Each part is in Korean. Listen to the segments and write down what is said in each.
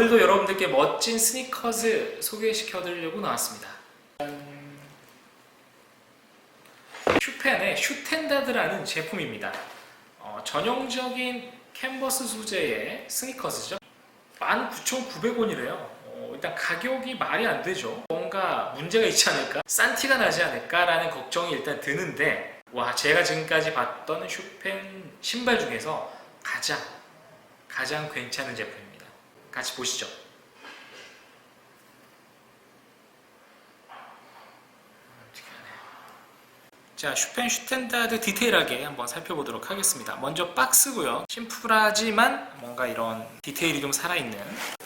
여러분들께 멋진 스니커즈 소개시켜 드리려고 나왔습니다. 슈펜의 슈텐다드라는 제품입니다. 어, 전형적인 캔버스 소재의 스니커즈죠. 19,900원이래요. 어, 일단 가격이 말이 안 되죠. 뭔가 문제가 있지 않을까? 싼 티가 나지 않을까라는 걱정이 일단 드는데 와 제가 지금까지 봤던 슈펜 신발 중에서 가장 가장 괜찮은 제품입니다. 같이 보시죠. 자, 슈펜 슈텐다드 디테일하게 한번 살펴보도록 하겠습니다. 먼저 박스고요. 심플하지만 뭔가 이런 디테일이 좀 살아있는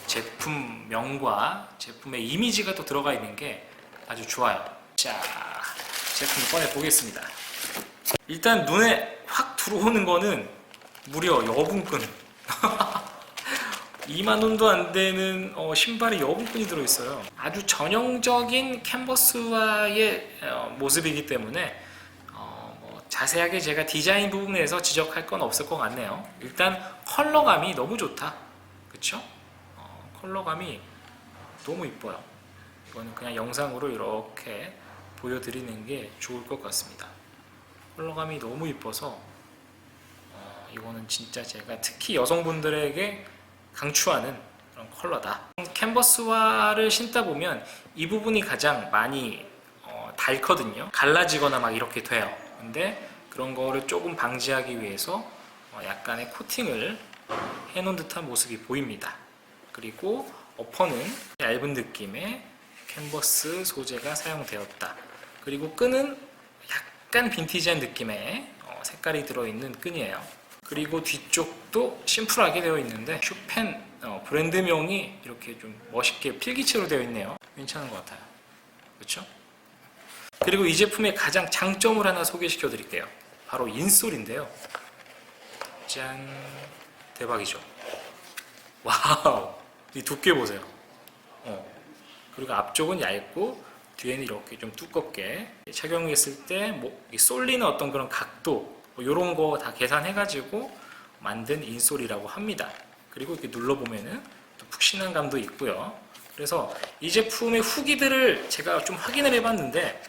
제품명과 제품의 이미지가 또 들어가 있는 게 아주 좋아요. 자, 제품을 꺼내 보겠습니다. 일단 눈에 확 들어오는 거는 무려 여분끈. 2만 원도 안 되는 어, 신발에 여분끈이 들어있어요. 아주 전형적인 캔버스와의 어, 모습이기 때문에 어, 뭐 자세하게 제가 디자인 부분에서 지적할 건 없을 것 같네요. 일단 컬러감이 너무 좋다. 그쵸? 어, 컬러감이 너무 이뻐요. 이거는 그냥 영상으로 이렇게 보여드리는 게 좋을 것 같습니다. 컬러감이 너무 이뻐서 어, 이거는 진짜 제가 특히 여성분들에게 강추하는 그런 컬러다. 캔버스화를 신다 보면 이 부분이 가장 많이 어, 닳거든요. 갈라지거나 막 이렇게 돼요. 근데 그런 거를 조금 방지하기 위해서 어, 약간의 코팅을 해놓은 듯한 모습이 보입니다. 그리고 어퍼는 얇은 느낌의 캔버스 소재가 사용되었다. 그리고 끈은 약간 빈티지한 느낌의 어, 색깔이 들어있는 끈이에요. 그리고 뒤쪽도 심플하게 되어 있는데 슈펜 어, 브랜드명이 이렇게 좀 멋있게 필기체로 되어 있네요. 괜찮은 것 같아요. 그렇죠? 그리고 이 제품의 가장 장점을 하나 소개시켜 드릴게요. 바로 인솔인데요. 짠 대박이죠. 와우 이 두께 보세요. 어. 그리고 앞쪽은 얇고 뒤에는 이렇게 좀 두껍게 착용했을 때 뭐, 이 쏠리는 어떤 그런 각도 뭐 이런 거 다 계산해가지고 만든 인솔이라고 합니다. 그리고 이렇게 눌러보면은 또 푹신한 감도 있고요. 그래서 이 제품의 후기들을 제가 좀 확인을 해봤는데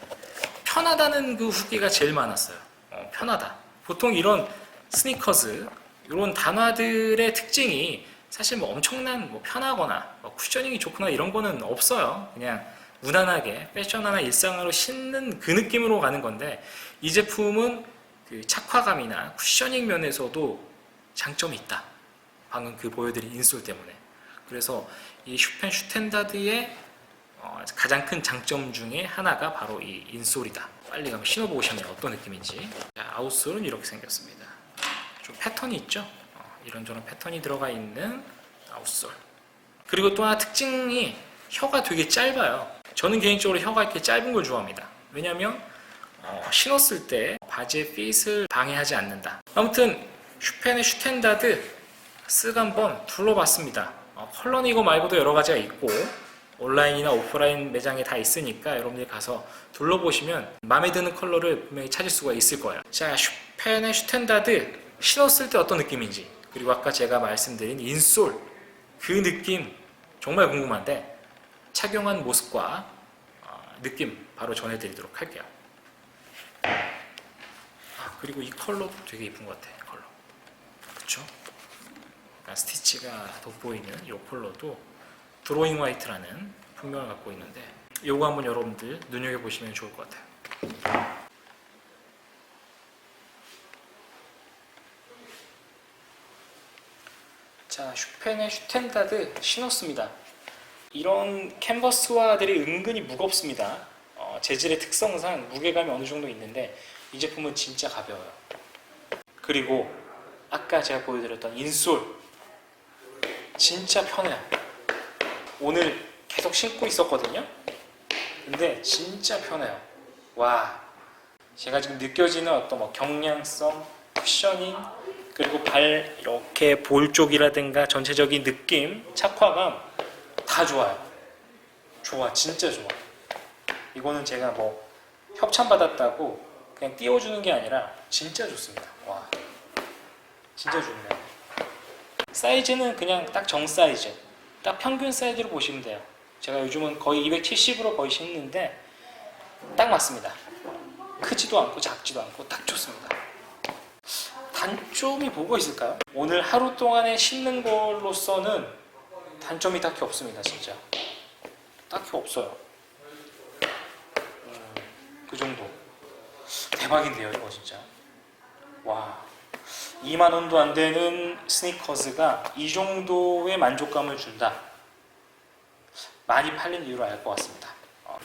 편하다는 그 후기가 제일 많았어요. 어, 편하다. 보통 이런 스니커즈 이런 단화들의 특징이 사실 뭐 엄청난 뭐 편하거나 뭐 쿠셔닝이 좋거나 이런 거는 없어요. 그냥 무난하게 패션화나 일상으로 신는 그 느낌으로 가는 건데 이 제품은 그 착화감이나 쿠셔닝 면에서도 장점이 있다. 방금 그 보여드린 인솔 때문에. 그래서 이 슈펜 슈텐다드의 어, 가장 큰 장점 중에 하나가 바로 이 인솔이다. 빨리 가면 신어보고 싶네요. 어떤 느낌인지. 자, 아웃솔은 이렇게 생겼습니다. 좀 패턴이 있죠? 어, 이런저런 패턴이 들어가 있는 아웃솔. 그리고 또 하나 특징이 혀가 되게 짧아요. 저는 개인적으로 혀가 이렇게 짧은 걸 좋아합니다. 왜냐면 어, 신었을 때 바지의 핏을 방해하지 않는다. 아무튼 슈펜의 슈텐다드 쓱 한번 둘러봤습니다. 어, 컬러는 이거 말고도 여러 가지가 있고 온라인이나 오프라인 매장에 다 있으니까 여러분들이 가서 둘러보시면 마음에 드는 컬러를 분명히 찾을 수가 있을 거예요. 자, 슈펜의 슈텐다드 신었을 때 어떤 느낌인지 그리고 아까 제가 말씀드린 인솔 그 느낌 정말 궁금한데 착용한 모습과 어, 느낌 바로 전해드리도록 할게요. 아, 그리고 이 컬러도 되게 이쁜 것 같아. 컬러. 그렇죠? 약간 스티치가 돋보이는 이 컬러도 드로잉 화이트라는 품명을 갖고 있는데 이거 한번 여러분들 눈여겨 보시면 좋을 것 같아요. 자, 슈펜의 슈텐다드 신었습니다. 이런 캔버스화들이 은근히 무겁습니다. 어, 재질의 특성상 무게감이 어느 정도 있는데 이 제품은 진짜 가벼워요. 그리고 아까 제가 보여드렸던 인솔 진짜 편해요. 오늘 계속 신고 있었거든요. 근데 진짜 편해요. 와, 제가 지금 느껴지는 어떤 뭐 경량성, 쿠셔닝, 그리고 발 이렇게 볼 쪽이라든가 전체적인 느낌, 착화감 다 좋아요. 좋아, 진짜 좋아. 이거는 제가 뭐 협찬 받았다고 그냥 띄워주는 게 아니라 진짜 좋습니다. 와, 진짜 좋네요. 사이즈는 그냥 딱 정 사이즈. 딱 평균 사이즈로 보시면 돼요. 제가 요즘은 거의 270으로 거의 신는데 딱 맞습니다. 크지도 않고 작지도 않고 딱 좋습니다. 단점이 뭐가 있을까요? 오늘 하루 동안에 신는 걸로서는 단점이 딱히 없습니다, 진짜. 딱히 없어요. 정도. 대박인데요, 이거 진짜. 와. 2만 원도 안 되는 스니커즈가 이 정도의 만족감을 준다. 많이 팔린 이유를 알 것 같습니다. 어.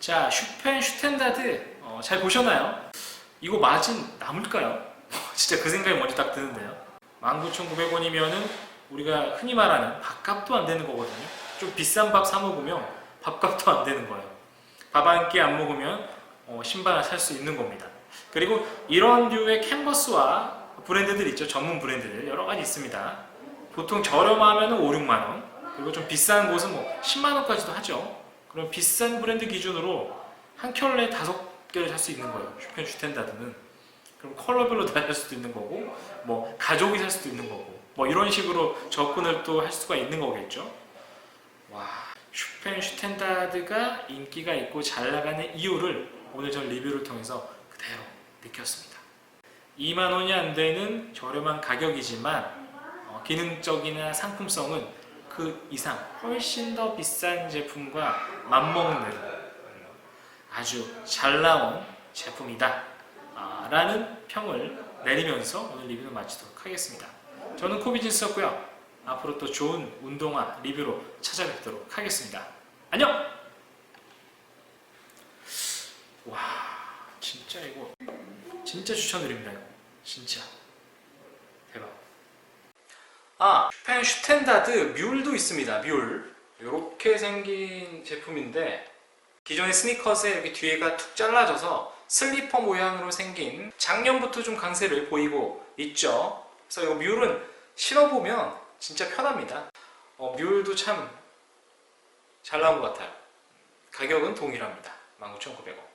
자, 슈펜 슈텐다드 어, 잘 보셨나요? 이거 마진 남을까요? 진짜 그 생각이 먼저 딱 드는데요. 19,900원이면은 우리가 흔히 말하는 밥값도 안 되는 거거든요. 좀 비싼 밥 사 먹으면 밥값도 안 되는 거예요. 밥 한 끼 안 먹으면 어, 신발 하나 살수 있는 겁니다. 그리고 이런 류의 캔버스와 브랜드들 있죠. 전문 브랜드들 여러 가지 있습니다. 보통 저렴하면 5, 6만 원. 그리고 좀 비싼 곳은 뭐 10만 원까지도 하죠. 그럼 비싼 브랜드 기준으로 한 켤레 다섯 개를 살 수 있는 거예요. 슈펜 슈텐다드는. 그럼 컬러별로 다살 수도 있는 거고, 뭐 가족이 살 수도 있는 거고, 뭐 이런 식으로 접근을 또 할 수가 있는 거겠죠. 와, 슈펜 슈텐다드가 인기가 있고 잘 나가는 이유를 오늘 전 리뷰를 통해서 그대로 느꼈습니다. 2만 원이 안 되는 저렴한 가격이지만 어, 기능적이나 상품성은 그 이상 훨씬 더 비싼 제품과 맞먹는 아주 잘 나온 제품이다 아, 라는 평을 내리면서 오늘 리뷰를 마치도록 하겠습니다. 저는 코비진스였고요. 앞으로 또 좋은 운동화 리뷰로 찾아뵙도록 하겠습니다. 안녕! 와 진짜 이거 진짜 추천드립니다 이거 진짜 대박 아 슈펜 슈텐다드 뮬도 있습니다 뮬 이렇게 생긴 제품인데 기존의 스니커스에 이렇게 뒤에가 툭 잘라져서 슬리퍼 모양으로 생긴 작년부터 좀 강세를 보이고 있죠. 그래서 이 뮬은 신어보면 진짜 편합니다. 어, 뮬도 참 잘 나온 것 같아요. 가격은 동일합니다. 19,900원